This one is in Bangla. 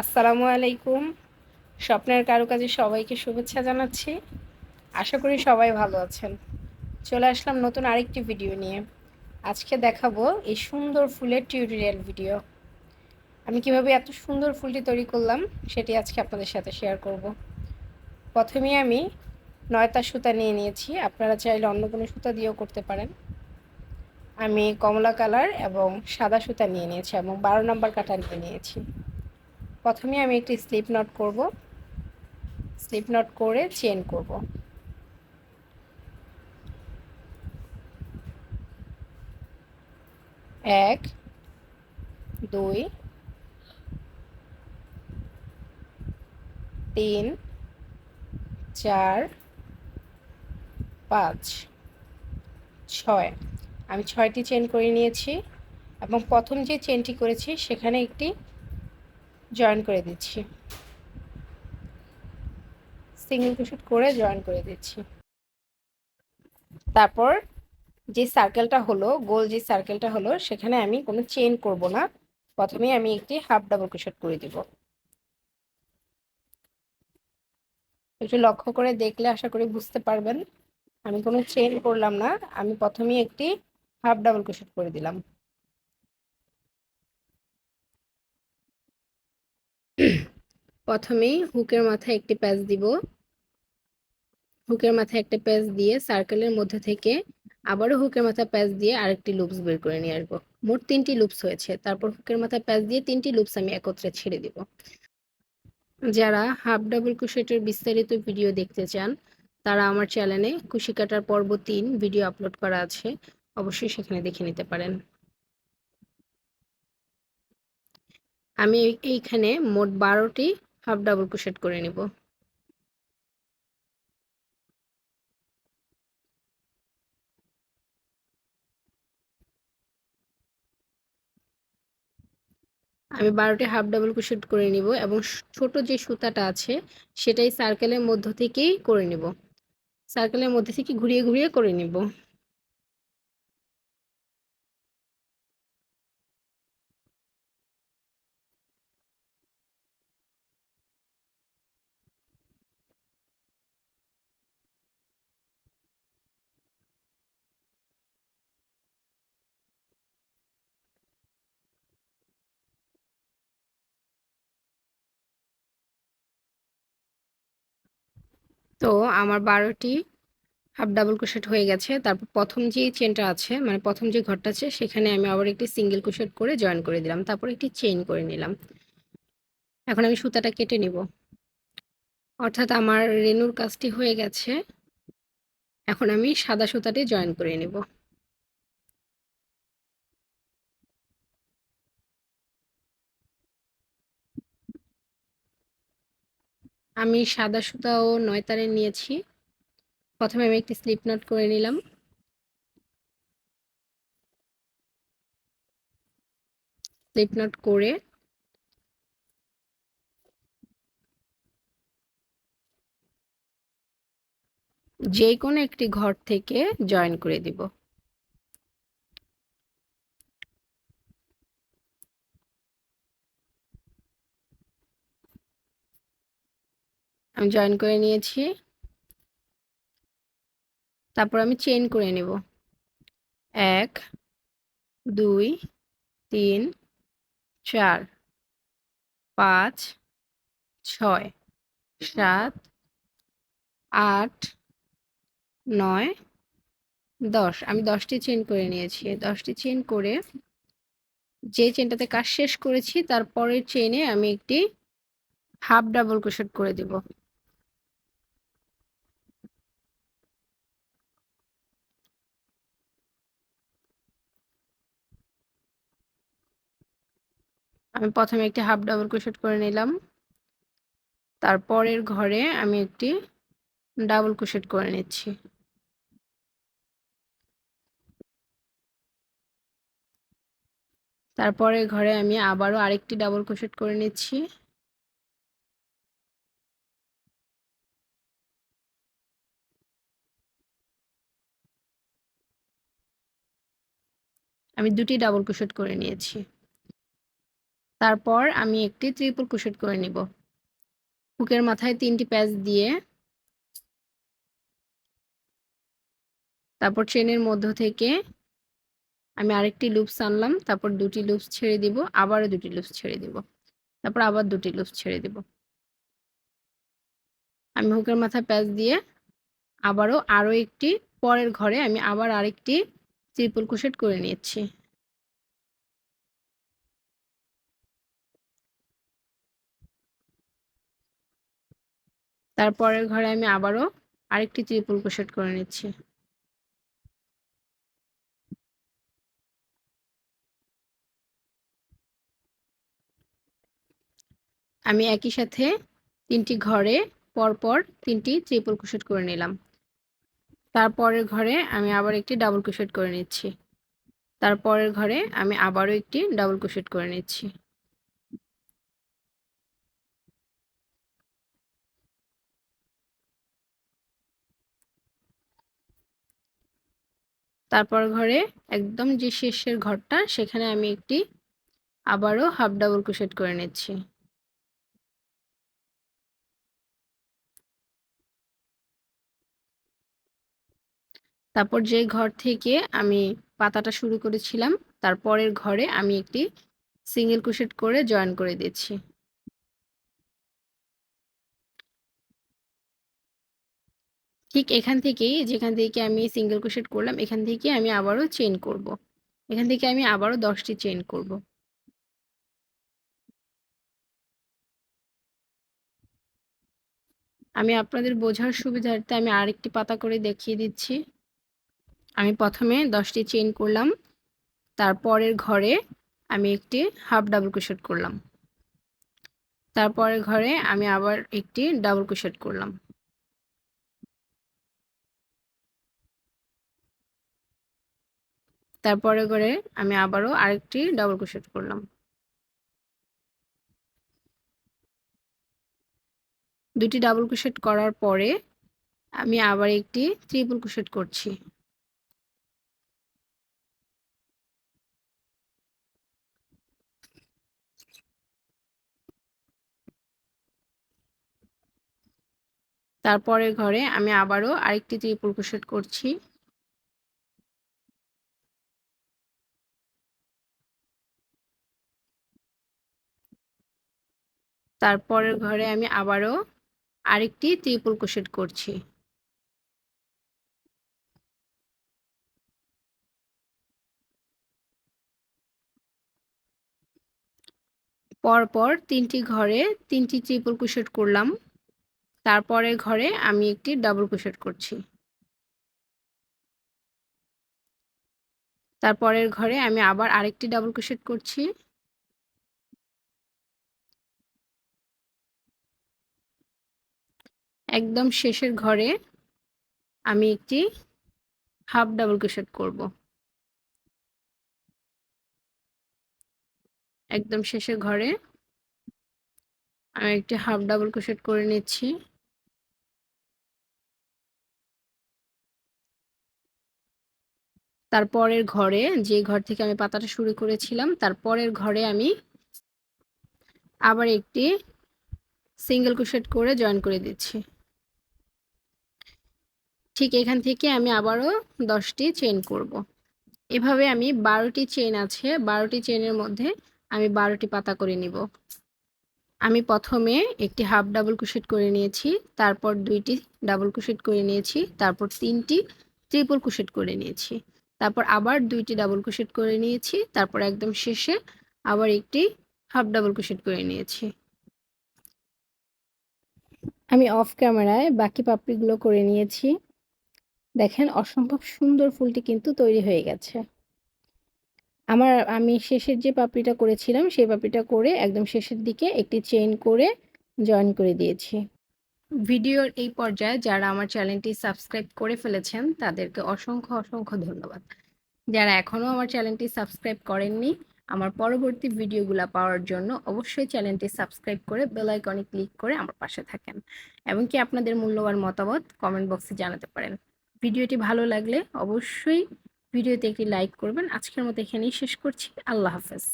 আসসালামু আলাইকুম। স্বপ্নের কারুকাজে সবাইকে শুভেচ্ছা জানাচ্ছি। আশা করি সবাই ভালো আছেন। চলে আসলাম নতুন আরেকটি ভিডিও নিয়ে। আজকে দেখাবো এই সুন্দর ফুলের টিউটোরিয়াল ভিডিও। আমি কীভাবে এত সুন্দর ফুলটি তৈরি করলাম, সেটি আজকে আপনাদের সাথে শেয়ার করব। প্রথমে আমি নয়তা সুতা নিয়ে নিয়েছি। আপনারা চাইলে অন্য কোনো সুতা দিয়েও করতে পারেন। আমি কমলা কালার এবং সাদা সুতা নিয়ে নিয়েছি এবং বারো নম্বর কাটা নিয়ে নিয়েছি। প্রথমে আমি একটি স্লিপ নট করব। স্লিপ নট করে চেন করব। এক, দুই, তিন, চার, পাঁচ, ছয়। আমি ছয়টি চেন করে নিয়েছি এবং প্রথম যে চেনটি করেছি সেখানে একটি জয়েন করে দিচ্ছি। সিঙ্গেল ক্রোশেট করে জয়েন করে দিচ্ছি। তারপর যে সার্কেলটা হলো, গোল যে সার্কেলটা হলো, সেখানে আমি কোনো চেন করব না। প্রথমে আমি একটি হাফ ডাবল ক্রোশেট করে দিব। একটু লক্ষ্য করে দেখলে আশা করি বুঝতে পারবেন। আমি কোনো চেন করলাম না। আমি প্রথমেই একটি হাফ ডাবল ক্রোশেট করে দিলাম। প্রথমেই হুকের মাথায় একটি প্যাচ দিব। হুকের মাথায় একটা প্যাচ দিয়ে সার্কেলের মধ্যে থেকে আবারও হুকের মাথায় প্যাচ দিয়ে আরেকটি লুপস বের করে নিয়ে আসব। মোট তিনটি লুপস হয়েছে। তারপর হুকের মাথায় প্যাচ দিয়ে তিনটি লুপস আমি একত্রে ছেড়ে দিব। যারা হাফ ডাবল কুশেটের বিস্তারিত ভিডিও দেখতে চান, তারা আমার চ্যানেলে কুশি কাটার পর্ব তিন ভিডিও আপলোড করা আছে, অবশ্যই সেখানে দেখে নিতে পারেন। আমি এইখানে মোট বারোটি হাফ ডাবল ক্রোশেট করে নিব। আমি বারোটি হাফ ডাবল ক্রোশেট করে নিব এবং ছোট যে সুতাটা আছে, সেটাই সার্কেলের মধ্য থেকেই করে নিব। সার্কেলের মধ্যে থেকে ঘুরিয়ে ঘুরিয়ে করে নিব। তো আমার বারোটি হাফ ডাবল ক্রোশেট হয়ে গেছে। তারপর প্রথম যে চেনটা আছে মানে প্রথম যে ঘরটা আছে, সেখানে আমি আবার একটি সিঙ্গেল ক্রোশেট করে জয়েন করে দিলাম। তারপর একটি চেইন করে নিলাম। এখন আমি সুতাটা কেটে নিব। অর্থাৎ আমার রেনুর কাজটি হয়ে গেছে। এখন আমি সাদা সুতাটি জয়েন করে নেব। আমি সাদা সুতা ও নয় তারে নিয়েছি। প্রথমে আমি একটি স্লিপ নট করে নিলাম। স্লিপ নট করে যে কোনো একটি ঘর থেকে জয়েন করে দিব। আমি জয়েন করে নিয়েছি। তারপর আমি চেন করে নেব। এক, দুই, তিন, চার, পাঁচ, ছয়, সাত, আট, নয়, দশ। আমি দশটি চেন করে নিয়েছি। দশটি চেন করে যে চেনটাতে কাজ শেষ করেছি, তারপরের চেনে আমি একটি হাফ ডাবল ক্রোশেট করে দিব। আমি প্রথমে একটি হাফ ডাবল ক্রোশেট করে নিলাম। তারপরের ঘরে আমি একটি ডাবল ক্রোশেট করে নিচ্ছি। তারপরে ঘরে আমি আবারও আরেকটি ডাবল ক্রোশেট করে নিচ্ছি। আমি দুটি ডাবল ক্রোশেট করে নিয়েছি। তারপর আমি একটি ত্রিপুল কুশেট করে নিব। হুকের মাথায় তিনটি প্যাচ দিয়ে তারপর চেনের মধ্য থেকে আমি আরেকটি লুপস আনলাম, তারপর দুটি লুপস ছেড়ে দিব, আবারও দুটি লুপস ছেড়ে দিব, তারপর আবার দুটি লুপস ছেড়ে দিব। আমি হুকের মাথায় প্যাচ দিয়ে আবারও আরও একটি, পরের ঘরে আমি আবার আরেকটি ত্রিপল কুশেট করে নিয়েছি। তারপরের ঘরে আমি আবারও আরেকটি ত্রিপল কুশেট করে নিচ্ছি। আমি একই সাথে তিনটি ঘরে পরপর তিনটি ট্রিপল কুশেট করে নিলাম। তারপরের ঘরে আমি আবার একটি ডাবল কুশেট করে নিচ্ছি। তারপরের ঘরে আমি আবারও একটি ডাবল কুশেট করে নিচ্ছি। তারপর ঘরে একদম যে শেষের ঘরটা, সেখানে আমি একটি আবারও হাফ ডাবল কুশেট করে নিচ্ছি। তারপর যে ঘর থেকে আমি পাতাটা শুরু করেছিলাম তারপরের ঘরে আমি একটি সিঙ্গেল কুশেট করে জয়েন করে দিচ্ছি। ঠিক এখান থেকেই যেখান থেকে আমি সিঙ্গেল কুশেট করলাম, এখান থেকে আমি আবারও চেন করব। এখান থেকে আমি আবারও দশটি চেন করব। আমি আপনাদের বোঝার সুবিধার্থে আমি আরেকটি পাতা করে দেখিয়ে দিচ্ছি আমি প্রথমে দশটি চেইন করলাম, তারপরের ঘরে আমি একটি হাফ ডাবল কুশেট করলাম তারপরের ঘরে আমি আবার একটি ডাবল কুশেট করলাম তারপরে ঘরে আমি আবারও আরেকটি ডাবল কুশেট করলাম। দুটি ডাবল কুশেট করার পরে আমি আবার একটি ত্রিপল কুশেট করছি। তারপরের ঘরে আমি আবারও আরেকটি ত্রিপুল ক্রোশেট করছি। তারপরের ঘরে আমি আবারও আরেকটি ত্রিপুল ক্রোশেট করছি। পরপর তিনটি ঘরে তিনটি ত্রিপুল ক্রোশেট করলাম। তারপরে ঘরে আমি একটি ডাবল ক্রোশেট করছি। তারপরের ঘরে আমি আবার আরেকটি ডাবল ক্রোশেট করছি। একদম শেষের ঘরে আমি একটি হাফ ডাবল ক্রোশেট করব। একদম শেষের ঘরে আমি একটি হাফ ডাবল ক্রোশেট করে নিচ্ছি। তারপরের ঘরে যে ঘর থেকে আমি পাতাটা শুরু করেছিলাম তারপরের ঘরে আমি আবার একটি সিঙ্গেল কুশেট করে জয়েন করে দিচ্ছি। ঠিক এখান থেকে আমি আবারও দশটি চেন করব। এভাবে আমি বারোটি চেন আছে, বারোটি চেনের মধ্যে আমি বারোটি পাতা করে নিব। আমি প্রথমে একটি হাফ ডাবল কুশেট করে নিয়েছি, তারপর দুইটি ডাবল কুশেট করে নিয়েছি, তারপর তিনটি ট্রিপল কুশেট করে নিয়েছি। তারপর আবার দুইটি ডাবল কুশেট করে নিয়েছি, তারপর একদম শেষে আবার একটি হাফ ডাবল কুশেট করে নিয়েছি। আমি অফ ক্যামেরায় বাকি পাপড়িগুলো করে নিয়েছি। দেখেন, অসম্ভব সুন্দর ফুলটি কিন্তু তৈরি হয়ে গেছে। আমার, আমি শেষের যে পাপড়িটা করেছিলাম, সেই পাপড়িটা করে একদম শেষের দিকে একটি চেইন করে জয়েন করে দিয়েছি। ভিডিওর এই পর্যায়ে যারা আমার চ্যানেলটি সাবস্ক্রাইব করে ফেলেছেন, তাদেরকে অসংখ্য অসংখ্য ধন্যবাদ। যারা এখনও আমার চ্যানেলটি সাবস্ক্রাইব করেননি, আমার পরবর্তী ভিডিওগুলো পাওয়ার জন্য অবশ্যই চ্যানেলটি সাবস্ক্রাইব করে বেল আইকনে ক্লিক করে আমার পাশে থাকেন। এবং কি আপনাদের মূল্যবান মতামত কমেন্ট বক্সে জানাতে পারেন। ভিডিওটি ভালো লাগলে অবশ্যই ভিডিওতে একটি লাইক করবেন। আজকের মতো এখানেই শেষ করছি। আল্লাহ হাফেজ।